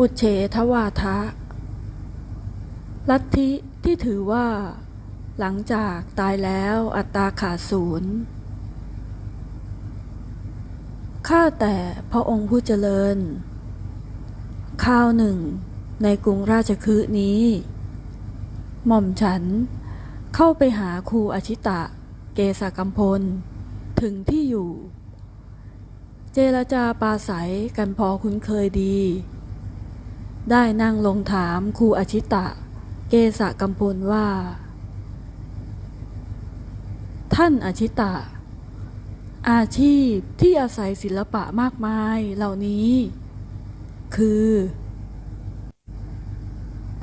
อุเฉทวาทะ ลัทธิที่ถือว่า หลังจากตายแล้วอัตตาขาดศูนย์ข้าแต่พระองค์ผู้เจริญ ข้าวหนึ่ง ในกรุงราชคฤห์นี้ หม่อมฉันเข้าไปหาครูอชิตะ เกษกัมพล ถึงที่อยู่ เจรจาปาศัยกันพอคุ้นเคยดี ได้นั่งลงถามครูอชิตะ เกษกัมพลว่า ท่านอชิตะ อาชีพที่อาศัยศิลปะมากมายเหล่านี้ คือ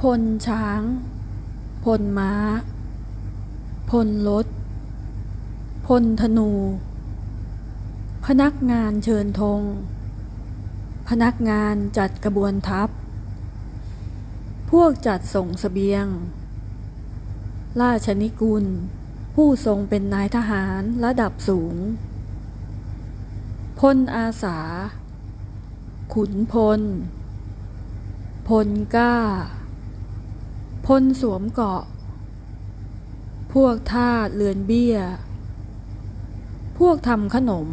พลช้าง พลม้า พลรถ พลธนู พนักงานเชิญธงพนักงานจัดกระบวนทัพ พวกจัดส่งสเสบียง ราชนิกุล ผู้ทรงเป็นนายทหารระดับสูง พลอาสา ขุนพล พลกล้า พลสวมเกาะ พวกทาสเรือนเบี้ย พวกทำขนม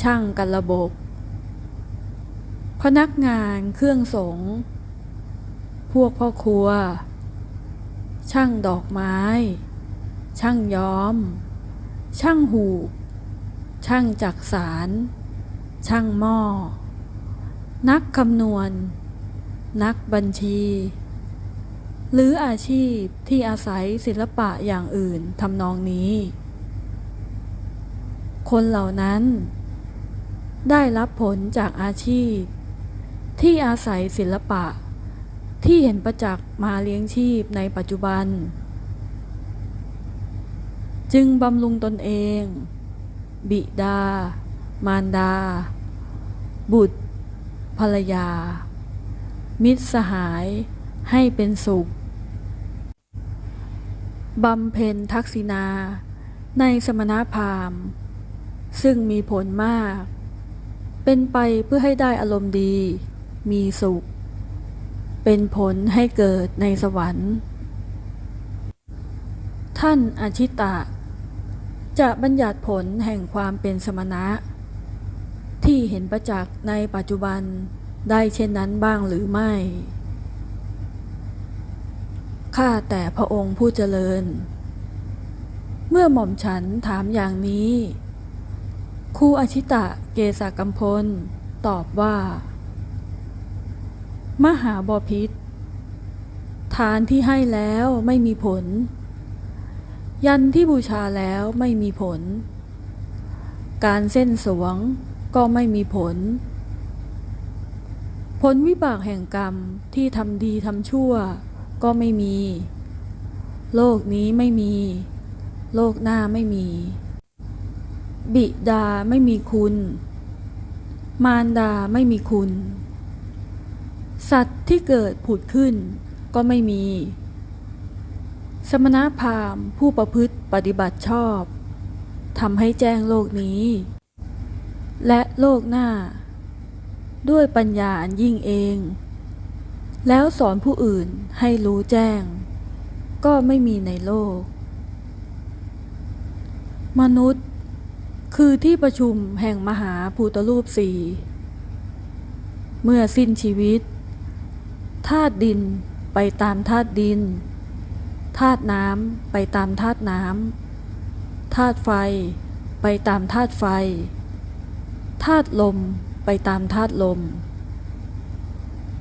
ช่างกันระบบ พนักงานเครื่องสงฆ์ วกพ่อครัว ช่างดอกไม้ ช่างย้อม ช่างหูกช่างจักสาร ช่างหม้อ นักคำนวณ นักบัญชี หรืออาชีพที่อาศัยศิลปะอย่างอื่นทำนองนี้ คนเหล่านั้น ได้รับผลจากอาชีพ ที่อาศัยศิลปะ ที่เห็นประจักษ์มาเลี้ยงชีพในปัจจุบัน จึงบำรุงตนเอง บิดา มารดา บุตร ภรรยา มิตรสหายให้เป็นสุขบำเพ็ญทักษิณาในสมณพราหมณ์ ซึ่งมีผลมาก เป็นไปเพื่อให้ได้อารมณ์ดี มีสุข เป็นผลให้เกิดในสวรรค์ ท่านอาชิตะ จะบัญญัติผลแห่งความเป็นสมณะ ที่เห็นประจักษ์ในปัจจุบันได้เช่นนั้นบ้างหรือไม่ ข้าแต่พระองค์ผู้เจริญ เมื่อหม่อมฉันถามอย่างนี้ครูอาชิตะเกษากัมพล ตอบว่า มหาบอพิษทานที่ให้แล้วไม่มีผล ยันที่บูชาแล้วไม่มีผล การเส้นสวงก็ไม่มีผล ผลวิบากแห่งกรรมที่ทำดีทำชั่วก็ไม่มี โลกนี้ไม่มี โลกหน้าไม่มี บิดาไม่มีคุณ มารดาไม่มีคุณ สัตว์ที่เกิดผุดขึ้นก็ไม่มี สมณพราหมณ์ผู้ประพฤติปฏิบัติชอบทำให้แจ้งโลกนี้ และโลกหน้า ด้วยปัญญาอันยิ่งเอง แล้วสอนผู้อื่นให้รู้แจ้ง ก็ไม่มีในโลก มนุษย์ คือที่ประชุมแห่งมหาภูตรูปสี่เมื่อสิ้นชีวิต ธาตุดินไปตามธาตุดิน ธาตุน้ำไปตามธาตุน้ำ ธาตุไฟไปตามธาตุไฟ ธาตุลมไปตามธาตุลม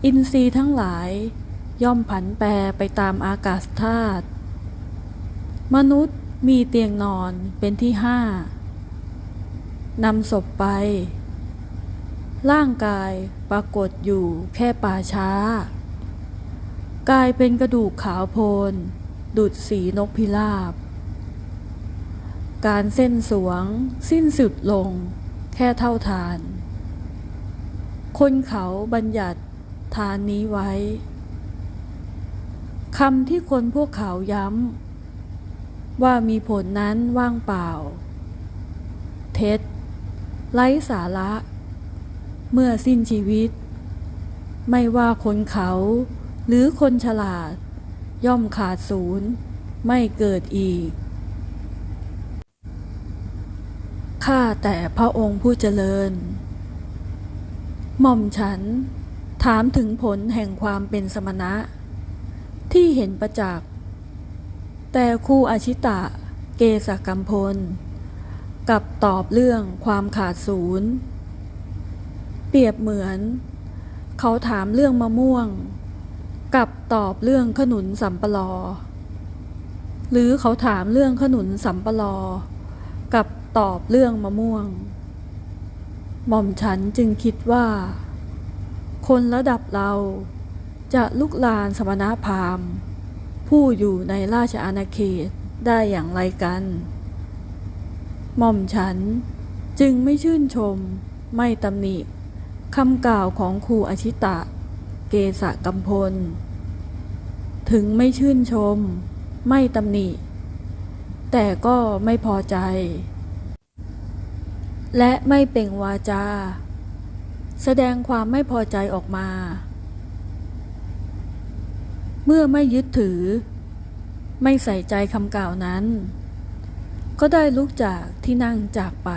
อินทรีย์ทั้งหลายย่อมผันแปรไปตามอากาศธาตุ มนุษย์มีเตียงนอนเป็นที่ห้านำศพไป ร่างกายปรากฏอยู่แค่ป่าช้า กลายเป็นกระดูกขาวโพลน ดุดสีนกพิราบ การเส้นสวง สิ้นสุดลง แค่เท่าทาน คนเขาบัญญัติทานนี้ไว้คำที่คนพวกเขาย้ำ ว่ามีผลนั้นว่างเปล่า เท็จ ไร้สาระ เมื่อสิ้นชีวิต ไม่ว่าคนเขา หรือคนฉลาด ย่อมขาดศูนย์ ไม่เกิดอีก ข้าแต่พระองค์ผู้เจริญ หม่อมฉัน ถามถึงผลแห่งความเป็นสมณะ ที่เห็นประจักษ์แต่ครูอาชิตะเกษกัมพลกับตอบเรื่องความขาดศูนย์ เปรียบเหมือน เขาถามเรื่องมะม่วง กับตอบเรื่องขนุนสัมปลอ หรือเขาถามเรื่องขนุนสัมปลอ กับตอบเรื่องมะม่วง หม่อมฉันจึงคิดว่า คนระดับเราจะลุกลานสมณพราหมณ์ ผู้อยู่ในราชอาณาเขตได้อย่างไรกัน หม่อมฉันจึงไม่ชื่นชม ไม่ตำหนิคำกล่าวของครูอชิตะ เกษกัมพล ถึงไม่ชื่นชม ไม่ตำหนิ แต่ก็ไม่พอใจ และไม่เป่งวาจา แสดงความไม่พอใจออกมา เมื่อไม่ยึดถือ ไม่ใส่ใจคำกล่าวนั้น ก็ได้ลุกจากที่นั่งจากไป